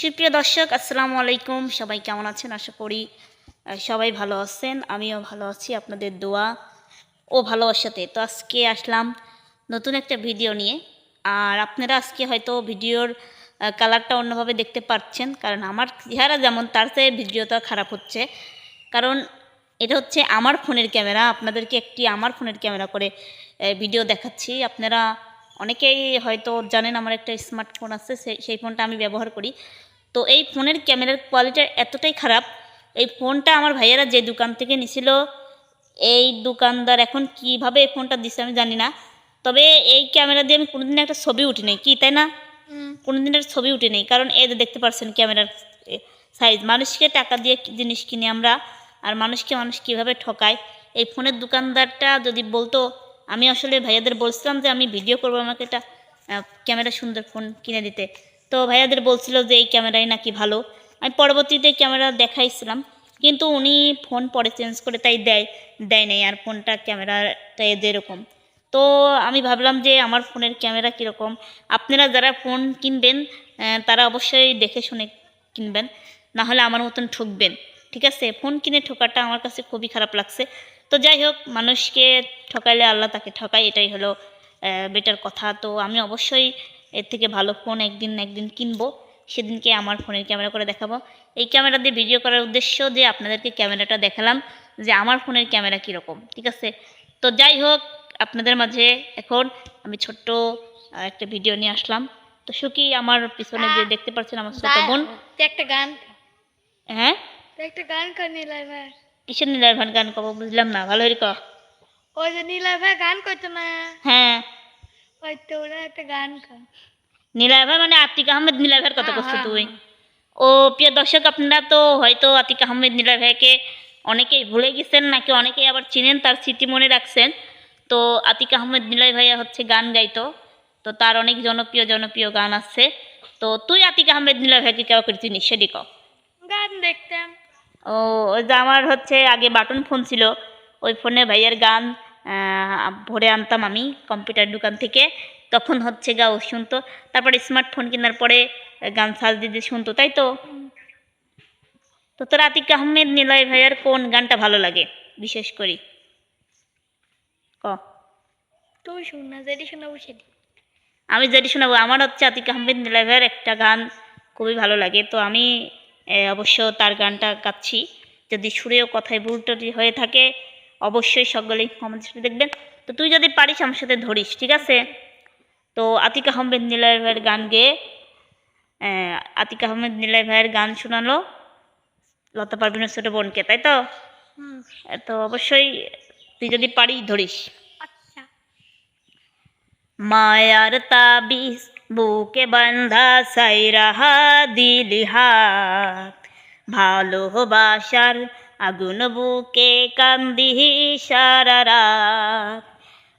সুপ্রিয় দর্শক, আসসালামু আলাইকুম। সবাই কেমন আছেন? আশা করি সবাই ভালো আছেন। আমিও ভালো আছি, আপনাদের দোয়া ও ভালোবাসাতে। তো আজকে আসলাম নতুন একটা ভিডিও নিয়ে। আর আপনারা আজকে হয়তো ভিডিওর কালারটা অন্যভাবে দেখতে পাচ্ছেন, কারণ আমার চেহারা যেমন, তার চেয়ে ভিডিওটা খারাপ হচ্ছে। কারণ এটা হচ্ছে আমার ফোনের ক্যামেরা, আপনাদেরকে একটি আমার ফোনের ক্যামেরা করে ভিডিও দেখাচ্ছি। আপনারা অনেকেই হয়তো জানেন, আমার একটা স্মার্টফোন আছে সেই সেই ফোনটা আমি ব্যবহার করি। তো এই ফোনের ক্যামেরার কোয়ালিটি এতটাই খারাপ। এই ফোনটা আমার ভাইয়েরা যে দোকান থেকে নিছিল এই দোকানদার এখন কীভাবে এই ফোনটা দিচ্ছে আমি জানি না। তবে এই ক্যামেরা দিয়ে আমি কোনোদিন একটা ছবি উঠি নাই কি তাই না? কোনোদিন একটা ছবি উঠে নেই কারণ এই দেখতে পাচ্ছেন ক্যামেরার সাইজ মানুষকে টাকা দিয়ে জিনিস কিনি আমরা আর মানুষকে মানুষ কীভাবে ঠকায়? এই ফোনের দোকানদারটা যদি বলতো আমি আসলে ভাইয়াদের বলছিলাম যে আমি ভিডিও করব আমাকে একটা ক্যামেরা সুন্দর ফোন কিনে দিতে। তো ভাইয়াদের বলছিল যে এই ক্যামেরাই নাকি ভালো। আমি পরবর্তীতে ক্যামেরা দেখাইছিলাম, কিন্তু উনি ফোন পরে চেঞ্জ করে তাই দেয় দেয় নাই আর ফোনটা ক্যামেরাটা এরকম। তো আমি ভাবলাম যে আমার ফোনের ক্যামেরা কীরকম। আপনারা যারা ফোন কিনবেন তারা অবশ্যই দেখে শুনে কিনবেন না হলে আমার মতন ঠকবেন, ঠিক আছে? ফোন কিনে ঠকাটা আমার কাছে খুবই খারাপ লাগছে। তো যাই হোক, মানুষকে ঠকাইলে আল্লাহ তাকে ঠকায়, এটাই হলো বেটার কথা। তো আমি অবশ্যই এর থেকে ভালো ফোন একদিন একদিন কিনবো। সেদিনকে আমার ফোনের ক্যামেরা করে দেখাবো। এই ক্যামেরা দিয়ে ভিডিও করার উদ্দেশ্য যে আপনাদেরকে ক্যামেরাটা দেখালাম যে আমার ফোনের ক্যামেরা কীরকম ঠিক আছে? তো যাই হোক আপনাদের মাঝে এখন আমি ছোট্ট একটা ভিডিও নিয়ে আসলাম। তো সুখী আমার পিছনে যে দেখতে পাচ্ছেন আমার ছোট বোন। একটা গান হ্যাঁ? একটা গান কর নীলাই ভাই। কিসের নীলার ভান গান কব বুঝলাম না ভালো ক। ওই যে নীলাই ভাই গান করতো না। হ্যাঁ। ওই তো ওরা একটা গান নীলায় ভাই মানে আতিক আহমেদ নীলায় ভাইয়ের কথা হ্যাঁ, করছ হ্যাঁ, তুই ও প্রিয় দর্শক আপনারা তো হয়তো আতিক আহমেদ নীলায় ভাইকে অনেকেই ভুলে গেছেন নাকি অনেকেই আবার চিনেন তার স্মৃতি মনে রাখছেন। তো আতিক আহমেদ নীলয় ভাইয়া হচ্ছে গান গাইতো তো তার অনেক জনপ্রিয় জনপ্রিয় গান আছে। তো তুই আতিক আহমেদ নীলয় ভাইকে কেউ করে চিনিস সেটি ক গান দেখতাম। ও ওই যে আমার হচ্ছে আগে বাটন ফোন ছিল ওই ফোনে ভাইয়ের গান ভরে আনতাম আমি কম্পিউটার দোকান থেকে। তখন হচ্ছে গা ও শুনতো। তারপরে স্মার্টফোন কেনার পরে গান সার্চ দিতে শুনতো তাই তো? তো তোর আতিক আহমেদ নিলয় ভাইয়ের কোন গানটা ভালো লাগে? বিশেষ করি। ক। তুই শুন না যেটি শোনাবো সেটি। আমি যেটি শোনাবো আমার হচ্ছে আতিক আহমেদ নিলয় ভাইয়ের একটা গান খুবই ভালো লাগে। তো আমি অবশ্য তার গানটা গাচ্ছি। যদি সুরেও কথায় ভুল হয়ে থাকে অবশ্যই সকলেই কমেন্ট দেখবেন। তো তুই যদি পারিস আমার সাথে ধরিস ঠিক আছে? তো আতিক আহমেদ নিলয় ভাইয়ের গান গেয়ে আতিক আহমেদ নিলয় ভাইয়ের গান শোনালো লতা পারভিনের ছোটো বোনকে তাই তো? তো অবশ্যই তুই যদি পারিস ধরিস। আচ্ছা। মায়ার তাবিজ বুকে বান্ধা সাইরাহা দিলি হাত ভালোবাসার আগুন বুকে কান্দি সারা রাত।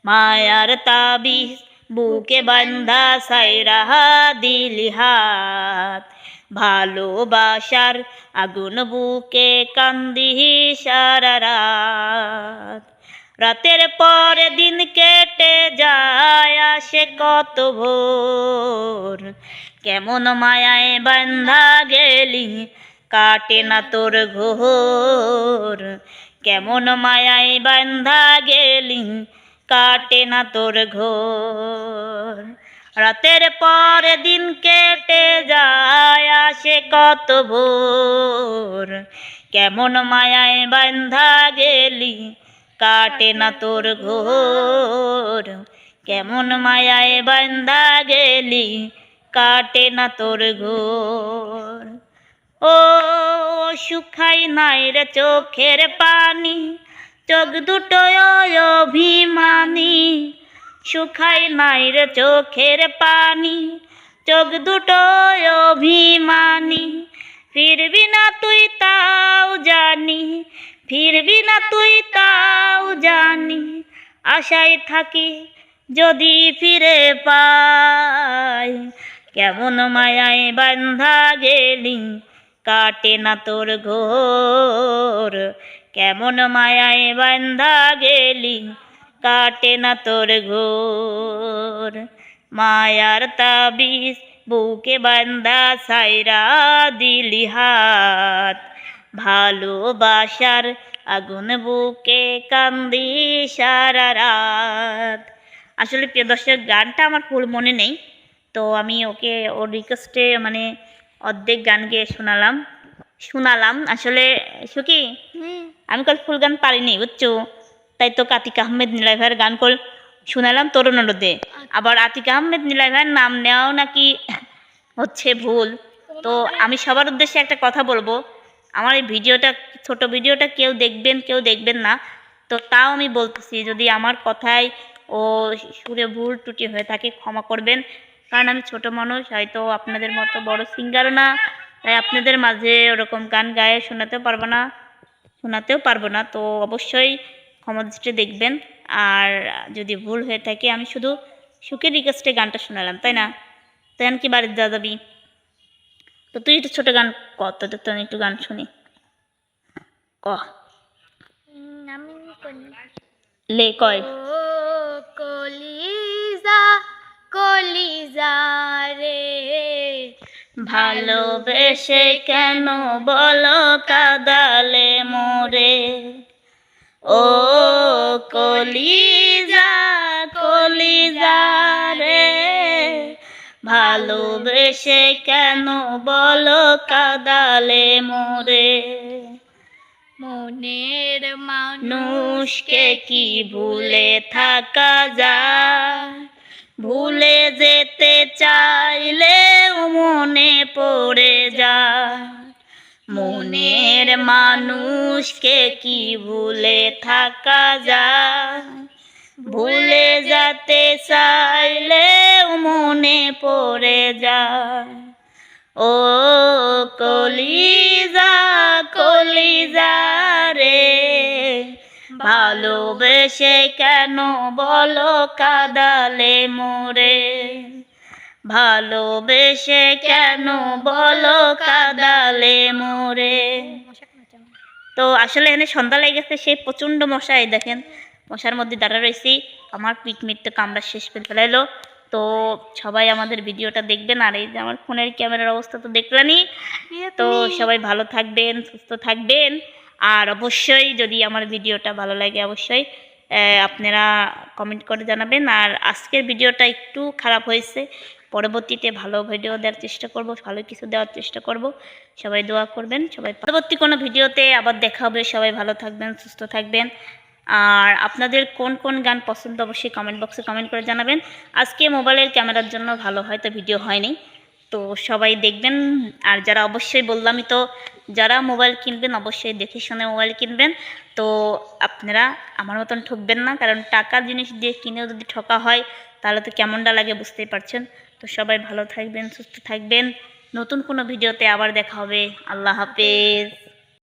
মায়ার তাবিজ বুকে বান্ধা সাইরাহা দিলি হাত। ভালোবাসার আগুন বুকে কান্দি সারা রাত। রাতের পরে দিন কেটে যায়, আসে কত ভোর। কেমন মায়ায় বান্ধা গেলি কাটে না তোর ঘোর। কেমন মায়ায় বান্ধা গেলি, কাটে না তোর ঘোর। রাতের পরে দিন কেটে যায়, আসে কত ভোর। কেমন মায়ায় বান্ধা গেলি, কাটে না তোর ঘোর। কেমন মায়ায় বান্ধা গেলি, কাটে না তোর ঘোর। ও শুকাই নাই রে চোখের পানি, চোখ দুটো অভিমানী। শুকাই নাই রে চোখের পানি, চোখ দুটো অভিমানী। ফিরবি না তুই তাও জানি, ফিরবি না তুই তাও জানি, আশায় থাকি যদি ফিরে পাই। কেমন মায়ায় বান্ধা গেলি কাটে না তোর ঘোর। কেমন মায়ায় বান্ধা গেলি, কাটে না তোর ঘোর। মায়ার তাবিজ বুকে বান্দা সাইরা দিলি হাত। ভালোবাসার আগুন বুকে কান্দি সারা রাত। আসলে প্রিয় দর্শক, গানটা আমার ফুল মনে নেই, তো আমি ওকে, ওর রিকোয়েস্টে মানে অর্ধেক গান গেয়ে শোনালাম। শোনালাম। আসলে সুকি আমি কাল ফুল গান পারিনি বুঝছ? তাই তো কাতিক আহমেদ নিলয় ভাইয়ের গান কর শোনালাম তরুণ অনুরোধে আবার আতিক আহমেদ নিলয় ভাইয়ের নাম নেওয়াও নাকি হচ্ছে ভুল। তো আমি সবার উদ্দেশ্যে একটা কথা বলব। আমার এই ভিডিওটা ছোট ভিডিওটা কেউ দেখবেন কেউ দেখবেন না। তো তাও আমি বলতেছি যদি আমার কথায় ও সুরে ভুল ত্রুটি হয়ে থাকে ক্ষমা করবেন। কারণ আমি ছোট মানুষ হয়তো আপনাদের মতো বড় সিঙ্গারও না। তাই আপনাদের মাঝে ওরকম গান গায়ে শোনাতেও পারব না শোনাতেও পারব না। তো অবশ্যই ক্ষমা দৃষ্টি দেখবেন। আর যদি ভুল হয়ে থাকে আমি শুধু সুখের রিকোয়েস্টে গানটা শোনালাম তাই না? তাই আমি কি বাড়িতে যা যাবি তো তুই একটু ছোটো গান ক তোদের তো আমি একটু গান শুনি। ক। লে কয়। কলিজা রে ভালোবেসে কেন বলো কাদালে মোরে? ও কলিজা কলিজা রে ভালোবেসে কেন বলো কাদালে মোরে? মনের মানুষকে কি ভুলে থাকা যায়? ভুলে যেতে চাইলেও মনে পড়ে যায়। মনের মানুষকে কি ভুলে থাকা যায়? ভুলে যেতে চাইলেও মনে পড়ে যায়। ও কলিজা রে ভালোবেসে কেন বলো কাদালে মোরে? ভালোবেসে কেন বলো কাদালে মোরে? তো আসলে এখানে সন্ধ্যা লেগে গেছে সেই প্রচণ্ড মশাই দেখেন মশার মধ্যে দাঁড়া রয়েছি। আমার পিকনিক তো কামড়া শেষ করে ফেলাইলো। তো সবাই আমাদের ভিডিওটা দেখবেন আর এই যে আমার ফোনের ক্যামেরার অবস্থা তো দেখলেনই। তো সবাই ভালো থাকবেন সুস্থ থাকবেন। আর অবশ্যই যদি আমার ভিডিওটা ভালো লাগে, অবশ্যই আপনারা কমেন্ট করে জানাবেন। আর আজকের ভিডিওটা একটু খারাপ হয়েছে, পরবর্তীতে ভালো ভিডিও দেওয়ার চেষ্টা করব, ভালো কিছু দেওয়ার চেষ্টা করব। সবাই দোয়া করবেন, সবাই পরবর্তী কোনো ভিডিওতে আবার দেখা হবে। সবাই ভালো থাকবেন, সুস্থ থাকবেন। আর আপনাদের কোন কোন গান পছন্দ, অবশ্যই কমেন্ট বক্সে কমেন্ট করে জানাবেন। আজকে মোবাইলের ক্যামেরার জন্য ভালো হয়তো ভিডিও হয়নি। তো সবাই দেখবেন। আর যারা অবশ্যই বললামই তো, যারা মোবাইল কিনবেন অবশ্যই দেখে শুনে মোবাইল কিনবেন। তো আপনারা আমার মতন ঠকবেন না, কারণ টাকার জিনিস দিয়ে কিনেও যদি ঠকা হয়, তাহলে তো কেমনটা লাগে বুঝতেই পারছেন। তো সবাই ভালো থাকবেন, সুস্থ থাকবেন। নতুন কোনো ভিডিওতে আবার দেখা হবে। আল্লাহ হাফেজ।